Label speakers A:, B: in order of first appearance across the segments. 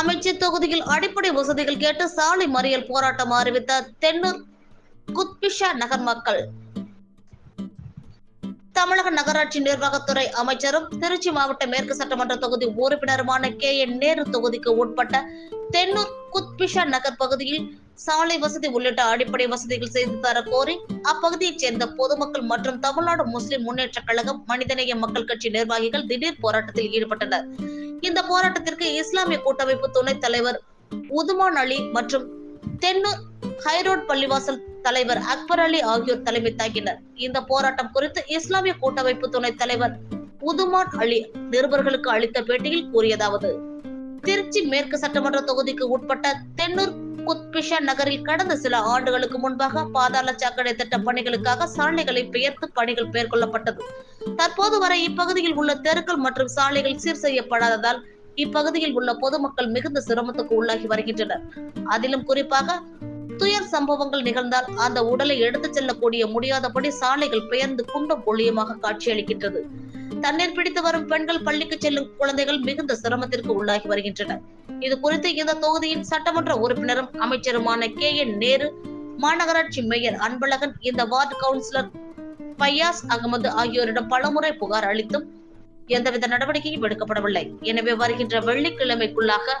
A: அமைச்சர் தொகுதியில் அடிப்படை வசதிகள் கேட்டு சாலை மறியல் போராட்டம் அறிவித்த தென்னூர் குத்பிஷா நகர் மக்கள். தமிழக நகராட்சி நிர்வாகத்துறை அமைச்சரும் திருச்சி மாவட்ட மேற்கு சட்டமன்ற தொகுதி உறுப்பினருமான கே. என். நேரு தொகுதிக்கு உட்பட்ட தென்னூர் குத்பிஷா நகர் பகுதியில் சாலை வசதி உள்ளிட்ட அடிப்படை வசதிகள் செய்து தர கோரி அப்பகுதியைச் சேர்ந்த பொதுமக்கள் மற்றும் தமிழ்நாடு முஸ்லிம் முன்னேற்ற கழகம் மனிதநேய மக்கள் கட்சி நிர்வாகிகள் திடீர் போராட்டத்தில் ஈடுபட்டனர். இந்த போராட்டத்திற்கு இஸ்லாமிய கூட்டமைப்பு துணைத் தலைவர் உதுமான் அலி மற்றும் தென்னூர் ஹைரோட் பள்ளிவாசல் தலைவர் அக்பர் அலி ஆகியோர் தலைமை தாங்கினர். இந்த போராட்டம் குறித்து இஸ்லாமிய கூட்டமைப்பு துணைத் தலைவர் உதுமான் அலி நிருபர்களுக்கு அளித்த பேட்டியில் கூறியதாவது திருச்சி மேற்கு சட்டமன்ற தொகுதிக்கு உட்பட்ட தென்னூர் குத்பிஷா நகரில் கடந்த சில ஆண்டுகளுக்கு முன்பாக பாதாள சாக்கடை திட்ட பணிகளுக்காக சாலைகளை பெயர்த்து பணிகள் மேற்கொள்ளப்பட்டது. தற்போது வரை இப்பகுதியில் உள்ள தெருக்கள் மற்றும் சாலைகள் சீர் செய்யப்படாததால் இப்பகுதியில் உள்ள பொதுமக்கள் மிகுந்த சிரமத்துக்கு உள்ளாகி வருகின்றனர். அதிலும் குறிப்பாக துயர் சம்பவங்கள் நிகழ்ந்தால் அந்த உடலை எடுத்துச் செல்லக்கூடிய முடியாதபடி சாலைகள் பெயர்ந்து குண்டும் பொழியுமாக காட்சியளிக்கின்றது. தண்ணீர் பிடித்து வரும் பெண்கள் பள்ளிக்கு செல்லும் குழந்தைகள் மிகுந்த சிரமத்திற்கு உள்ளாகி வருகின்றனர். இது குறித்து இந்த தொகுதியின் சட்டமன்ற உறுப்பினரும் அமைச்சருமான கே. என். நேரு மாநகராட்சி மேயர் அன்பழகன் இந்த வார்டு கவுன்சிலர் பையாஸ் அகமது ஆகியோரிடம் பலமுறை புகார் அளித்தும் எந்தவித நடவடிக்கையும் எடுக்கப்படவில்லை. எனவே வருகின்ற வெள்ளிக்கிழமைக்குள்ளாக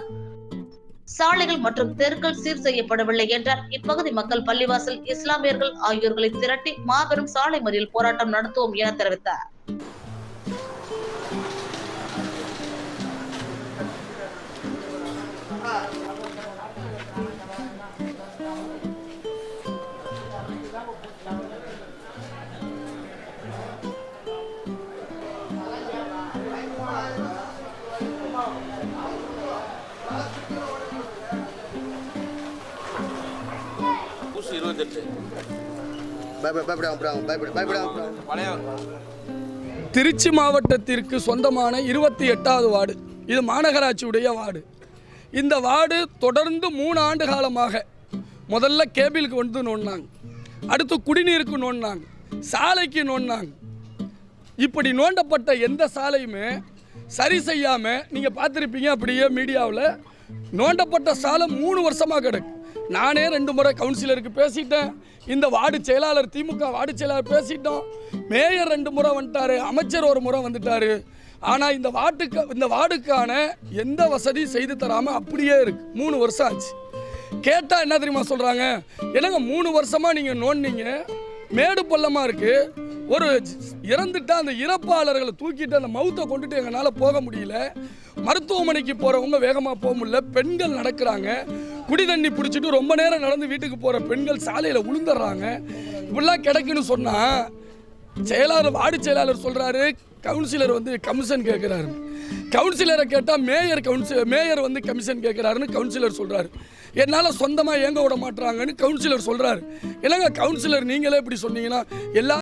A: சாலைகள் மற்றும் தெருக்கள் சீர் செய்யப்படவில்லை என்றால் இப்பகுதி மக்கள் பள்ளிவாசல் இஸ்லாமியர்கள் ஆகியோர்களை திரட்டி மாபெரும் சாலை மறியல் போராட்டம் நடத்துவோம் என தெரிவித்தார்.
B: திருச்சி மாவட்டத்திற்கு சொந்தமான இருபத்தி எட்டாவது வார்டு. இது மாநகராட்சியுடைய வார்டு. இந்த வார்டு தொடர்ந்து மூணு ஆண்டு காலமாக. முதல்ல கேபிளுக்கு வந்து நோண்டினாங்க. அடுத்து குடிநீருக்கு நோண்டினாங்க. சாலைக்கு நோண்டினாங்க. இப்படி நோண்டப்பட்ட எந்த சாலையுமே சரி செய்யாமல் நீங்கள் பார்த்துருப்பீங்க அப்படியே மீடியாவில் நோண்டப்பட்ட சாலை மூணு வருஷமாக கிடக்கு. நானே ரெண்டு முறை கவுன்சிலருக்கு பேசிட்டேன். இந்த வார்டு செயலாளர் திமுக வார்டு செயலாளர் பேசிட்டோம். மேயர் ரெண்டு முறை வந்துட்டாரு அமைச்சர் ஒரு முறை வந்துட்டார். ஆனால் இந்த வார்டுக்கு இந்த வார்டுக்கான எந்த வசதியும் செய்து தராமல் அப்படியே இருக்கு. மூணு வருஷம் ஆச்சு. கேட்டால் என்ன தெரியுமா சொல்கிறாங்க என்னங்க மூணு வருஷமாக நீங்கள் நோண்டிங்க மேடு பள்ளமாக இருக்குது ஒரு இறந்துட்டா அந்த இறப்பாளர்களை தூக்கிட்டு அந்த மவுத்தை கொண்டுட்டு எங்களால் போக முடியல. மருத்துவமனைக்கு போகிறவங்க வேகமாக போக முடியல. பெண்கள் நடக்கிறாங்க. குடி தண்ணி பிடிச்சிட்டு ரொம்ப நேரம் நடந்து வீட்டுக்கு போகிற பெண்கள் சாலையில் விழுந்துடுறாங்க இப்படிலாம் கிடைக்குன்னு சொன்னால் செயலாளர் வார்டு செயலாளர் சொல்கிறாரு கவுன்சிலர் வந்து கமிஷன் கேட்குறாரு கவுன்சிலரை கேட்டால் மேயர் கவுன்சிலர் மேயர் வந்து கமிஷன் கேட்குறாருன்னு கவுன்சிலர் சொல்கிறாரு என்னால் சொந்தமாக ஏங்க விட மாட்டுறாங்கன்னு கவுன்சிலர் சொல்கிறாரு என்னங்க கவுன்சிலர் நீங்களே இப்படி சொன்னீங்கன்னா எல்லா